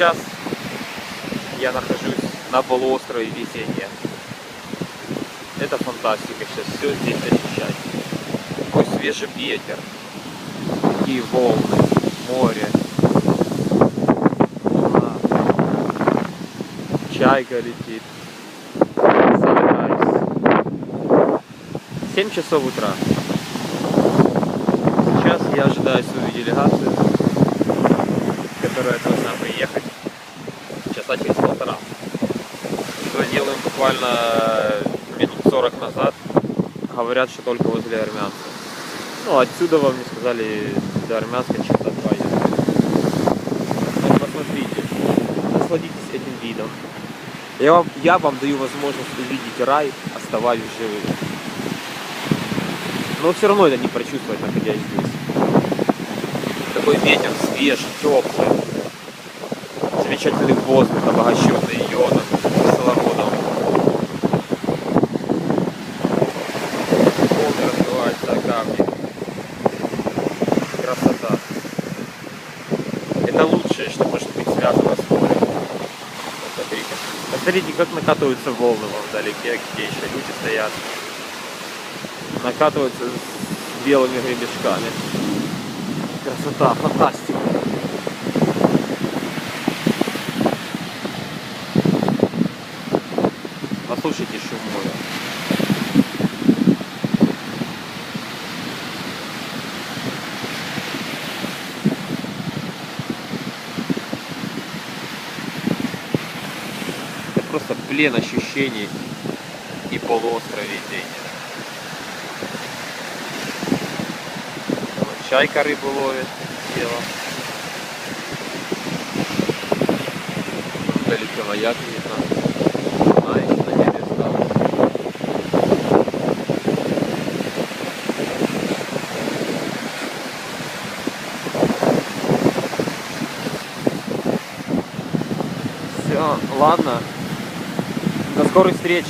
сейчас я нахожусь на полуострове Везения. Это фантастика, сейчас все здесь ощущать. Такой свежий ветер, такие волны, море. Луна. Чайка летит. Sunrise. 7 часов утра. Сейчас я ожидаю свою делегацию, которая приехать часа через полтора. Что делаем буквально минут 40 назад. Говорят, что только возле армянца. Ну, отсюда вам не сказали до армянска часа два ехать. Вот посмотрите, насладитесь этим видом. Я вам, я вам даю возможность увидеть рай, оставаясь живым. Но все равно это не прочувствовать, находясь здесь. Такой ветер свежий, теплый. Замечательный воздух, обогащенный йодом, кислородом. Волны разбиваются о камни. Красота. Это лучшее, что может быть связано с морем. Посмотрите. Посмотрите, как накатываются волны вдалеке, где еще люди стоят. Накатываются с белыми гребешками. Красота, фантастика. Послушайте шум моря. Это просто плен ощущений и полуостров видения. Вот Чайка рыбу ловит, села. Вдалеке маяк видно. Луна еще на небе осталась. Все, ладно. До скорой встречи.